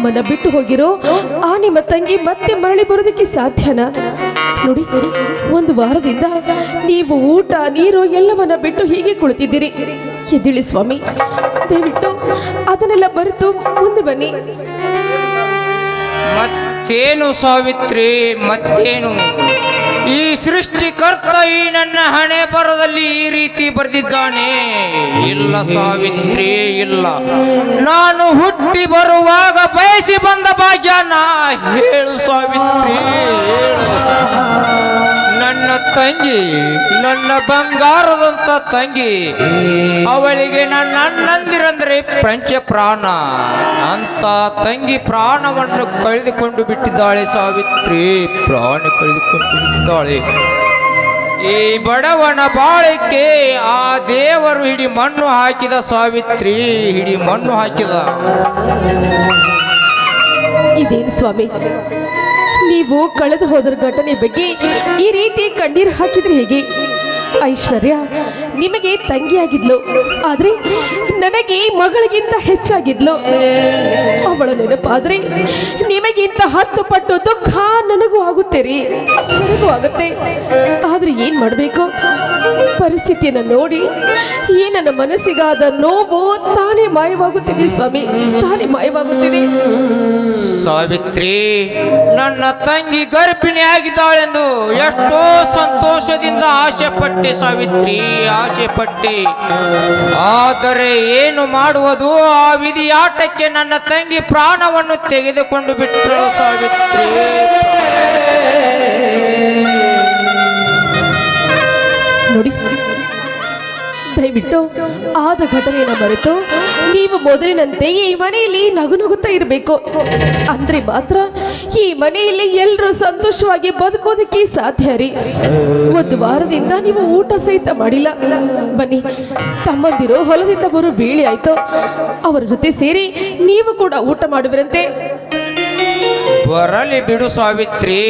ನಮ್ಮನ್ನ ಬಿಟ್ಟು ಹೋಗಿರೋ ಆ ನಿಮ್ಮ ತಂಗಿ ಮತ್ತೆ ಮರಳಿ ಬರೋದಕ್ಕೆ ಸಾಧ್ಯನಾ? ನೋಡಿ, ಒಂದು ವಾರದಿಂದ ನೀವು ಊಟ, ನೀರು ಎಲ್ಲವನ್ನ ಬಿಟ್ಟು ಹೀಗೆ ಕುಳಿತಿದ್ದೀರಿ. ಎದ್ದಿಳಿ ಸ್ವಾಮಿ, ದಯವಿಟ್ಟು ಅದನ್ನೆಲ್ಲ ಬರೆತು ಮುಂದೆ ಬನ್ನಿ. ಮತ್ತೇನು ಸಾವಿತ್ರಿ, ಮತ್ತೇನು? ಈ ಸೃಷ್ಟಿಕರ್ತ ಈ ನನ್ನ ಹಣೆ ಬರದಲ್ಲಿ ಈ ರೀತಿ ಬರೆದಿದ್ದಾನೆ. ಇಲ್ಲ ಸಾವಿತ್ರಿ, ಇಲ್ಲ. ನಾನು ಹುಟ್ಟಿ ಬರುವಾಗ ಬಯಸಿ ಬಂದ ಭಾಗ್ಯನ ಹೇಳು ಸಾವಿತ್ರಿ. ಹೇಳು ನನ್ನ ತಂಗಿ, ನನ್ನ ಬಂಗಾರದಂತ ತಂಗಿ, ಅವಳಿಗೆ ನನ್ನ ಅಣ್ಣಂದಿರಂದ್ರೆ ಪಂಚ ಪ್ರಾಣ. ಅಂತ ತಂಗಿ ಪ್ರಾಣವನ್ನು ಕಳೆದುಕೊಂಡು ಬಿಟ್ಟಿದ್ದಾಳೆ ಸಾವಿತ್ರಿ, ಪ್ರಾಣ ಕಳೆದುಕೊಂಡು ಬಿಟ್ಟಿದ್ದಾಳೆ. ಈ ಬಡವನ ಬಾಳಕ್ಕೆ ಆ ದೇವರು ಹಿಡಿ ಮಣ್ಣು ಹಾಕಿದ ಸಾವಿತ್ರಿ, ಹಿಡಿ ಮಣ್ಣು ಹಾಕಿದ. ಇದೇನು ಸ್ವಾಮಿ? ನೀವು ಕಳೆದು ಹೋದ್ರ ಘಟನೆ ಬಗ್ಗೆ ಈ ರೀತಿ ಕಣ್ಣೀರು ಹಾಕಿದ್ರೆ ಹೇಗೆ? ಐಶ್ವರ್ಯ, ನಿಮಗೆ ತಂಗಿಯಾಗಿದ್ಲು, ಆದ್ರೆ ನನಗೆ ಮಗಳಿಗಿಂತ ಹೆಚ್ಚಾಗಿದ್ಲು. ಅವಳ ನೆನಪಾದ್ರೆ ನಿಮಗಿಂತ ಹತ್ತು ಪಟ್ಟು ದುಃಖ ನನಗೂ ಆಗುತ್ತೆ ನನಗೂ ಆಗುತ್ತೆ. ಆದರೆ ಏನು ಮಾಡಬೇಕು? ಪರಿಸ್ಥಿತಿಯನ್ನು ನೋಡಿ ಈ ನನ್ನ ಮನಸ್ಸಿಗಾದ ನೋವು ತಾನೇ ಮಾಯವಾಗುತ್ತಿದೆ ಸ್ವಾಮಿ, ತಾನೇ ಮಾಯವಾಗುತ್ತಿದೆ. ಸಾವಿತ್ರಿ, ನನ್ನ ತಂಗಿ ಗರ್ಭಿಣಿ ಆಗಿದ್ದಾಳೆಂದು ಎಷ್ಟೋ ಸಂತೋಷದಿಂದ ಆಸೆ ಪಟ್ಟೆ ಸಾವಿತ್ರಿ ಆಸೆ ಪಟ್ಟೆ ಆದರೆ ಏನು ಮಾಡುವುದು? ಆ ವಿಧಿಯಾಟಕ್ಕೆ ನನ್ನ ತಂಗಿ ಪ್ರಾಣವನ್ನು ತೆಗೆದುಕೊಂಡು ಬಿಟ್ಟಳು ಸಾವಿತ್ರಿ. ಆದ ಘಟನೆಯನ್ನು ಮರೆತು ನೀವು ಮೊದಲಿನಂತೆ ಈ ಮನೆಯಲ್ಲಿ ನಗು ನಗುತ್ತಾ ಇರಬೇಕು. ಅಂದ್ರೆ ಮಾತ್ರ ಈ ಮನೆಯಲ್ಲಿ ಎಲ್ಲರೂ ಸಂತೋಷವಾಗಿ ಬದುಕೋದಕ್ಕೆ ಸಾಧ್ಯ ರೀ. ಒಂದು ವಾರದಿಂದ ನೀವು ಊಟ ಸಹಿತ ಮಾಡಿಲ್ಲ. ಬನ್ನಿ, ತಮ್ಮಂದಿರು ಹೊಲದಿಂದ ಬರೋ ಬೀಳಿ ಆಯ್ತು. ಅವರ ಜೊತೆ ಸೇರಿ ನೀವು ಕೂಡ ಊಟ ಮಾಡುವಿರಂತೆ. ಬರಲಿ ಬಿಡು ಸಾವಿತ್ರಿ.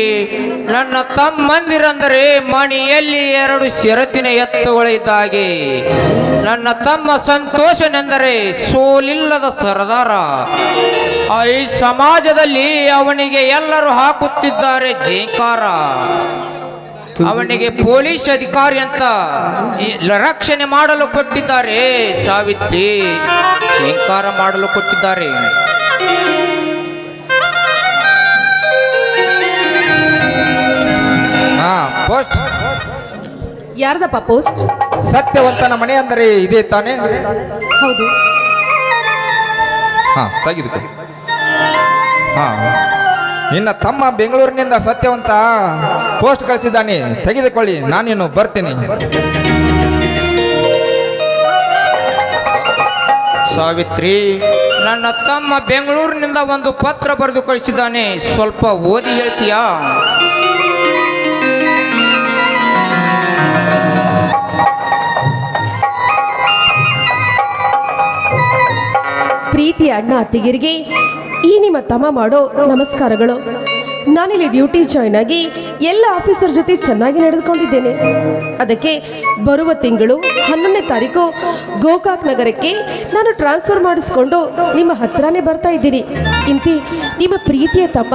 ನನ್ನ ತಮ್ಮಂದಿರಂದರೆ ಮಣಿಯಲ್ಲಿ ಎರಡು ಶಿರತಿನ ಎತ್ತುಗಳಿದ್ದಾಗೆ. ನನ್ನ ತಮ್ಮ ಸಂತೋಷನೆಂದರೆ ಸೋಲಿಲ್ಲದ ಸರದಾರ. ಈ ಸಮಾಜದಲ್ಲಿ ಅವನಿಗೆ ಎಲ್ಲರೂ ಹಾಕುತ್ತಿದ್ದಾರೆ ಜೇಕಾರ ಅವನಿಗೆ ಪೊಲೀಸ್ ಅಧಿಕಾರಿ ಅಂತ ರಕ್ಷಣೆ ಮಾಡಲು ಕೊಟ್ಟಿದ್ದಾರೆ ಸಾವಿತ್ರಿ. ಜೀಕಾರ ಮಾಡಲು ಕೊಟ್ಟಿದ್ದಾರೆ. ಹಾ ಪೋಸ್ಟ್ ಯಾರ್ದಪ್ಪ ಪೋಸ್ಟ್ ಸತ್ಯವಂತನ ಮನೆ ಅಂದರೆ ಇದೇ ತಾನೆ? ಹೌದು. ಹಾ ತೆಗೆದುಕೊ. ಹಾ. ನಿನ್ನ ತಮ್ಮ ಬೆಂಗಳೂರಿನಿಂದ ಸತ್ಯವಂತ ಪೋಸ್ಟ್ ಕಳಿಸಿದ್ದಾನೆ. ತೆಗೆದುಕೊಳ್ಳಿ ನಾನೇನು ಬರ್ತೀನಿ. ಸಾವಿತ್ರಿ ನನ್ನ ತಮ್ಮ ಬೆಂಗಳೂರಿನಿಂದ ಒಂದು ಪತ್ರ ಬರೆದು ಕಳಿಸಿದ್ದಾನೆ. ಸ್ವಲ್ಪ ಓದಿ ಹೇಳ್ತೀಯಾ? ಅಣ್ಣ ಅತ್ತಿಗಿರಿಗೆ ಈ ನಿಮ್ಮ ತಮ್ಮ ಮಾಡೋ ನಮಸ್ಕಾರಗಳು. ನಾನಿಲ್ಲಿ ಡ್ಯೂಟಿ ಜಾಯ್ನ್ ಆಗಿ ಎಲ್ಲ ಆಫೀಸರ್ ಜೊತೆ ಚೆನ್ನಾಗಿ ನಡೆದುಕೊಂಡಿದ್ದೇನೆ. ಅದಕ್ಕೆ ಬರುವ ತಿಂಗಳು ಹನ್ನೊಂದನೇ ತಾರೀಕು ಗೋಕಾಕ್ ನಗರಕ್ಕೆ ನಾನು ಟ್ರಾನ್ಸ್ಫರ್ ಮಾಡಿಸ್ಕೊಂಡು ನಿಮ್ಮ ಹತ್ರನೇ ಬರ್ತಾ ಇದ್ದೀನಿ. ಇಂತಿ ನಿಮ್ಮ ಪ್ರೀತಿಯ ತಮ್ಮ.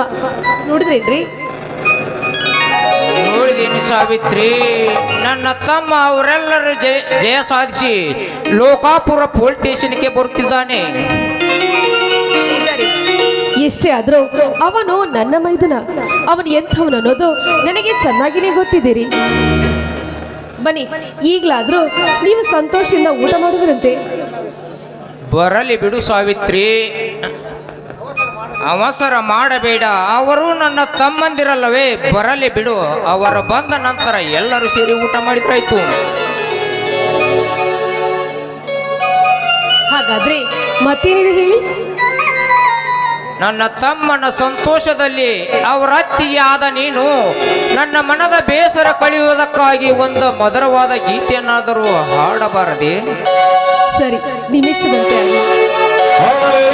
ನೋಡಿದ್ರೇನ್ರಿ ನೋಡಿದ್ದೀನಿ ಸಾವಿತ್ರಿ, ನನ್ನ ತಮ್ಮ ಅವರೆಲ್ಲರೂ ಜಯ ಜಯ ಸಾಧಿಸಿ ಲೋಕಾಪುರ ಪೊಲೀಸ್ ಸ್ಟೇಷನ್ಗೆ ಬರುತ್ತಿದ್ದಾನೆ. ಎಷ್ಟೇ ಆದರೂ ಅವನು ನನ್ನ ಮೈದುನ ಅವನು ಎಂಥವನು ಅನ್ನೋದು ನನಗೆ ಚೆನ್ನಾಗಿನೇ ಗೊತ್ತಿದ್ದೀರಿ. ಬನ್ನಿ ಈಗಲಾದರೂ ನೀವು ಸಂತೋಷದಿಂದ ಊಟ ಮಾಡುವರಂತೆ. ಬರಲಿ ಬಿಡು ಸಾವಿತ್ರಿ. ಅವಸರ ಮಾಡಬೇಡ ಅವರು ನನ್ನ ತಮ್ಮಂದಿರಲ್ಲವೇ ಬರಲಿ ಬಿಡು. ಅವರು ಬಂದ ನಂತರ ಎಲ್ಲರೂ ಸೇರಿ ಊಟ ಮಾಡಿದ್ರಾಯ್ತು. ಹಾಗಾದ್ರೆ ಮತ್ತೇನಿದೆ ಹೇಳಿ? ನನ್ನ ತಮ್ಮನ ಸಂತೋಷದಲ್ಲಿ ಅವರ ಅತ್ತಿಗೆ ಆದ ನೀನು ನನ್ನ ಮನದ ಬೇಸರ ಕಳೆಯುವುದಕ್ಕಾಗಿ ಒಂದು ಮಧುರವಾದ ಗೀತೆಯನ್ನಾದರೂ ಹಾಡಬಾರದೆ? ಸರಿ ನಿಮಿಷದಂತೆ ಆಗಲಿ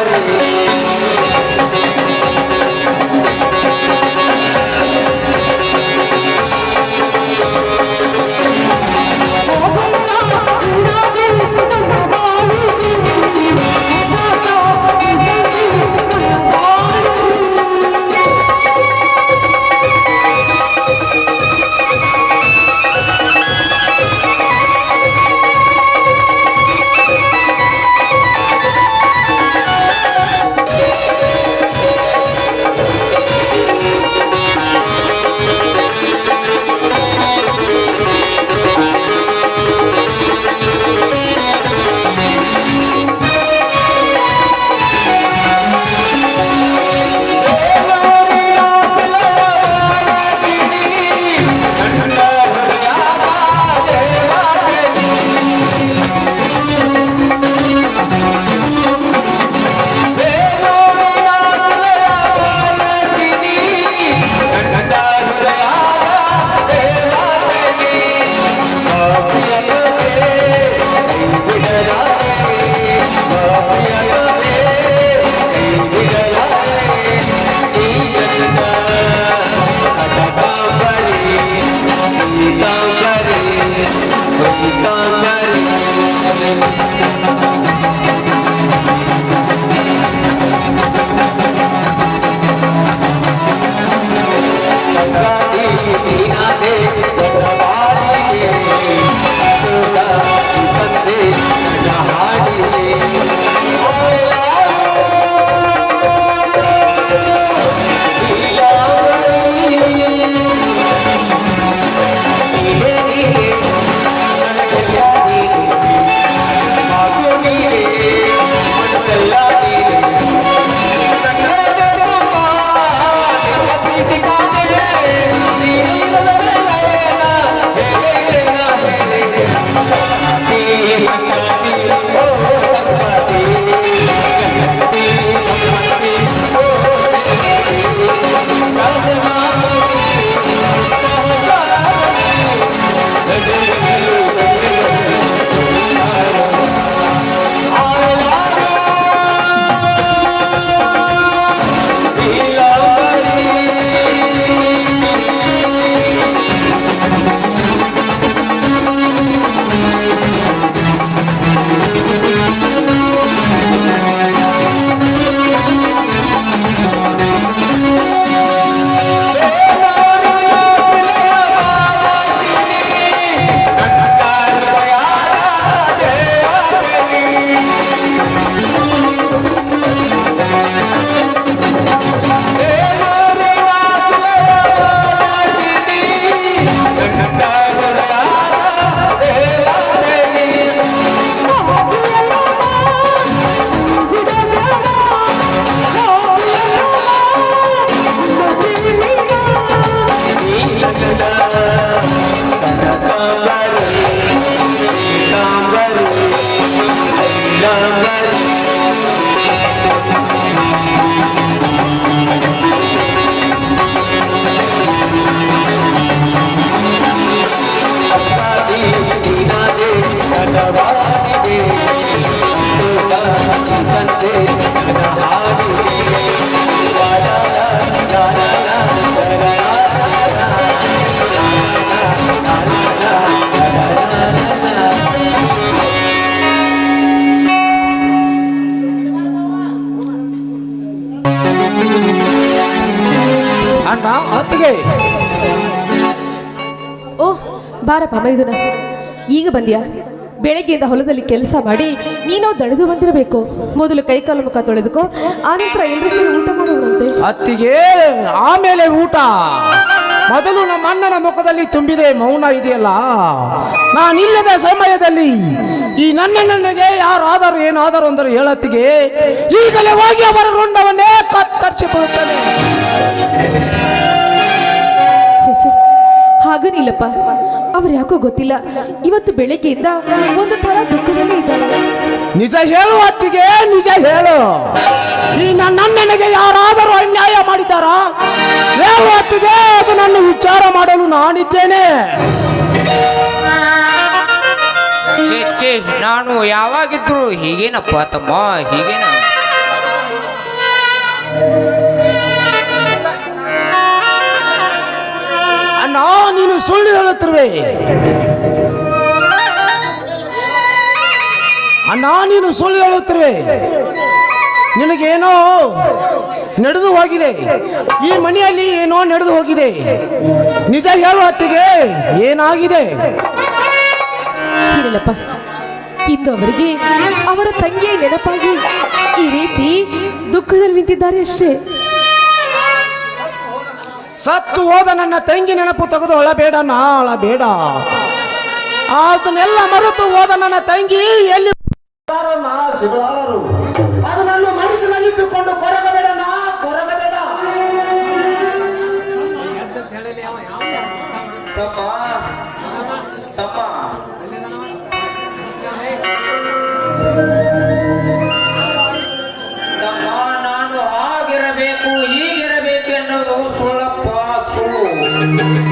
ಬಾರಪ್ಪ ಮೈದುನ ಈಗ ಬಂದ್ಯಾ? ಬೆಳಗ್ಗೆಯಿಂದ ಹೊಲದಲ್ಲಿ ಕೆಲಸ ಮಾಡಿ ನೀನೋ ದಣಿದು ಬಂದಿರಬೇಕು. ಮೊದಲು ಕೈಕಾಲು ಮುಖ ತೊಳೆದುಕೋ ಆನಂತರ ಎಲ್ಲರೂ ಸೇರಿ ಊಟ ಮಾಡುವಂತೆ ಅತ್ತಿಗೆ ಆಮೇಲೆ ಊಟ. ಮೊದಲು ನಮ್ಮ ಅಣ್ಣನ ಮುಖದಲ್ಲಿ ತುಂಬಿದೆ ಮೌನ ಇದೆಯಲ್ಲ? ನಾನಿಲ್ಲದ ಸಮಯದಲ್ಲಿ ಈ ನನ್ನಣ್ಣನಿಗೆ ಯಾರಾದರೂ ಏನಾದರೂ ಅಂದರೆ ಹೇಳತ್ತಿಗೆ ಈಗಲೇ ಹೋಗಿ ಅವರ ರುಂಡವನ್ನೇ ಕತ್ತರಿಸಿ ಬರುತ್ತೇನೆ ಛೇ ಛೇ. ಹಾಗೇನಿಲ್ಲಪ್ಪ. ಅವ್ರು ಯಾಕೋ ಗೊತ್ತಿಲ್ಲ. ಇವತ್ತು ಬೆಳಿಗ್ಗೆಯಿಂದ ಒಂದು ತರ ದುಃಖದಲ್ಲಿ ಇದ್ದಾಳೆ. ನಿಜ ಹೇಳು ಅತ್ತಿಗೆ ನಿಜ ಹೇಳು. ಈ ನನ್ನ ನನಗೆ ಯಾರಾದರೂ ಅನ್ಯಾಯ ಮಾಡಿದ್ದಾರಾ? ಹೇಳು ಅತ್ತಿಗೆ ಅದು ನನ್ನ ವಿಚಾರ ಮಾಡಲು ನಾನಿದ್ದೇನೆ. ಛೇ ಛೇ ನಾನು ಯಾವಾಗಿದ್ರು ಹೀಗೇನಪ್ಪ ತಮ್ಮ ಹೀಗೇನ? ನೀನು ಸುಳ್ಳು ಹೇಳುತ್ತಿರುವೆ. ಅಣ್ಣ, ನೀನು ಸುಳ್ಳು ಹೇಳುತ್ತಿರುವೆ. ನಿನಗೇನೋ ನಡೆದು ಹೋಗಿದೆ. ಈ ಮನೆಯಲ್ಲಿ ಏನೋ ನಡೆದು ಹೋಗಿದೆ. ನಿಜ ಹೇಳು ಅತ್ತಿಗೆ ಏನಾಗಿದೆ? ಅವರ ತಂಗಿಯ ನೆನಪಾಗಿ ಈ ರೀತಿ ದುಃಖದಲ್ಲಿ ನಿಂತಿದ್ದಾರೆ ಅಷ್ಟೇ. ಸತ್ತು ಹೋದ ನನ್ನ ತಂಗಿ ನೆನಪು ತೆಗೆದು ಅಳಬೇಡ ನಾಳ ಅಳಬೇಡ ಅದನ್ನೆಲ್ಲ ಮರೆತು ಹೋದ ನನ್ನ ತಂಗಿ ಎಲ್ಲಿ ಅದನ್ನು ಮನಸ್ಸಿನಲ್ಲಿಟ್ಟುಕೊಂಡು ಕೊರಗಬೇಡ ನಾ ಕೊರಗಬೇಡ ತಮ್ಮ ತಮ್ಮ.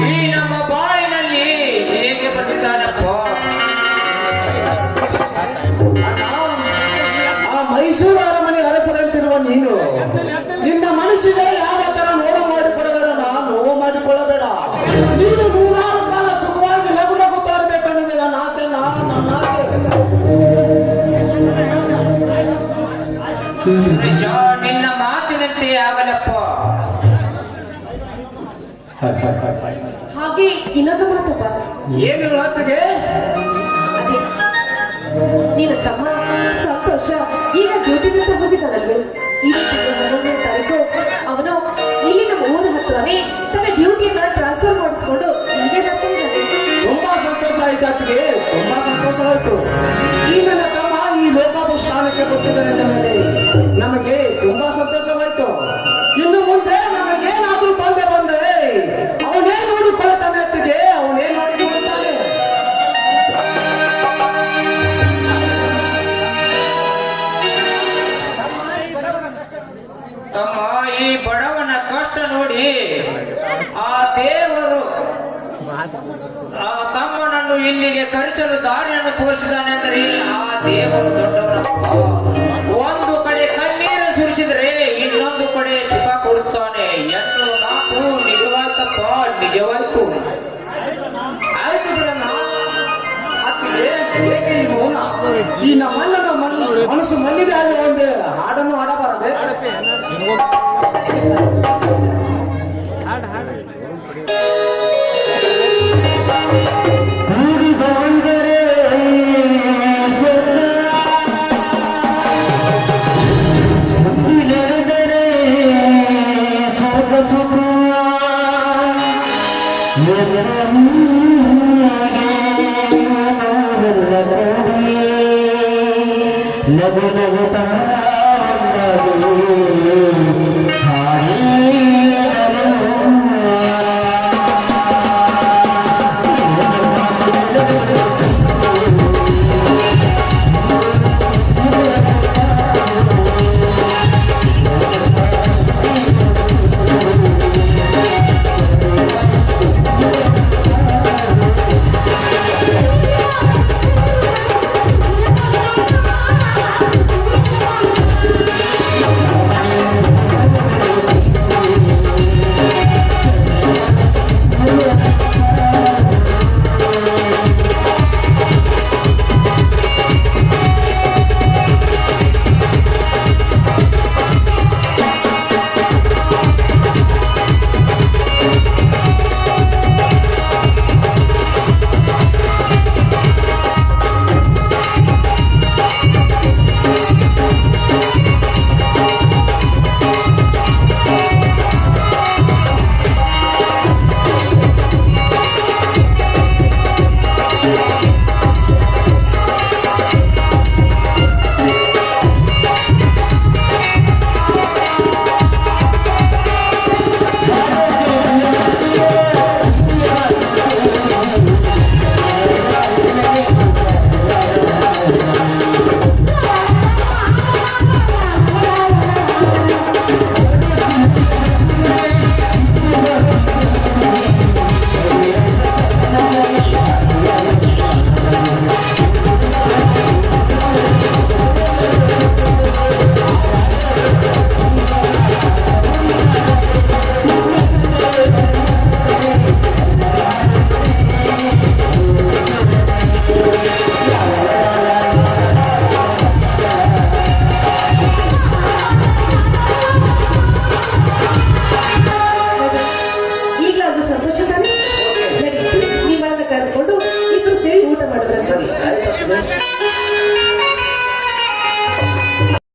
ಈ ನಮ್ಮ ಬಾಳಿನಲ್ಲಿ ಹೇಗೆ ಬಂದಿದ್ದಾನಪ್ಪ ಆ ಮೈಸೂರು ಅರಮನೆ ಅರಸರಂತಿರುವ ನೀನು ನಿನ್ನ ಮನಸ್ಸಿಗೆ ಹಾಗೆ ಇನ್ನೊಂದು ಮಾತು ಏನು ಅದೇ ನೀನು ತಮ್ಮ ಸಂತೋಷ ಈಗ ಡ್ಯೂಟಿಗಿಂತ ಹೋಗಿದ್ದಾನಲ್ವೇ ಈ ತಿಂಗಳ ಹನ್ನೊಂದನೇ ತಾರೀಕು ಅವನು ಇಲ್ಲಿ ನಮ್ಮ ಊರ ಹತ್ರನೇ ತನ್ನ ಡ್ಯೂಟಿಯನ್ನ ಟ್ರಾನ್ಸ್ಫರ್ ಮಾಡಿಸ್ಕೊಂಡು ಬರ್ತಾ ತುಂಬಾ ಸಂತೋಷ ಆಯ್ತು ತುಂಬಾ ಸಂತೋಷ ಆಯ್ತು. ಈ ನನ್ನ ತಮ್ಮ ಈ ಲೋಕಾಭು ಸ್ಥಾನಕ್ಕೆ ಮೇಲೆ ನಮಗೆ ತುಂಬಾ ಸಂತೋಷವಾಯ್ತು ಇಲ್ಲಿಗೆ ಕರೆಸಲು ದಾರಿಯನ್ನು ತೋರಿಸಿದಾನೆ ಅಂದರೆ ಆ ದೇವರು ದೊಡ್ಡವನಪ್ಪ ಒಂದು ಕಡೆ ಕಣ್ಣೀರು ಸುರಿಸಿದರೆ ಇನ್ನೊಂದು ಕಡೆ ಸುಖ ಕೊಡುತ್ತಾನೆ ಎಂದು ಮಾತು ನಿಜವಾದಪ್ಪ ನಿಜವಂತು ಆಯ್ತು ಬಿಡಣ್ಣ ಈ ನಮ್ಮಣ್ಣನ ಮಣ್ಣು ಮನಸ್ಸು ಮಲ್ಲಿಗೆ ಆಗಿ ಒಂದು ಹಾಡನ್ನು ಹಾಡಬಾರದೆ? ಲಘು